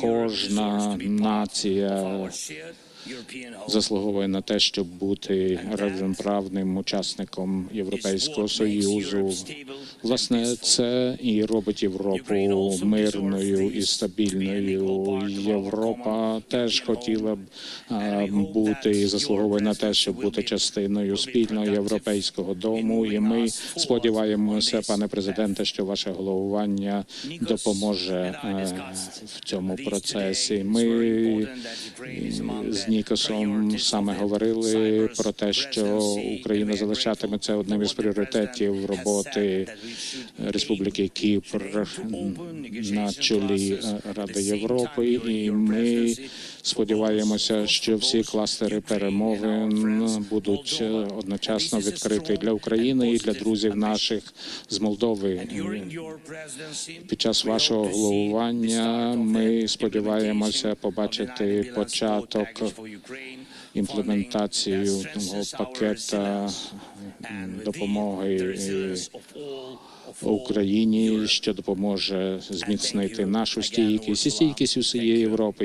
кожна нація заслуговує на те, щоб бути рівноправним учасником Європейського союзу. Власне, це і робить Європу мирною і стабільною. Європа теж хотіла б бути і заслуговує на те, щоб бути частиною спільного європейського дому. І ми сподіваємося, пане президенте, що ваше головування допоможе е, в цьому процесі. Ми з Нікосом саме говорили про те, що Україна залишатиметься одним із пріоритетів роботи Республіки Кіпр на чолі е, Ради Європи, і ми сподіваємося, що всі кластери перемовин будуть е, одночасно відкриті для України і для друзів наших з Молдови. Під час вашого головування ми сподіваємося побачити початок імплементацію того пакета допомоги е, Україні, що допоможе зміцнити нашу стійкість і стійкість усієї Європи.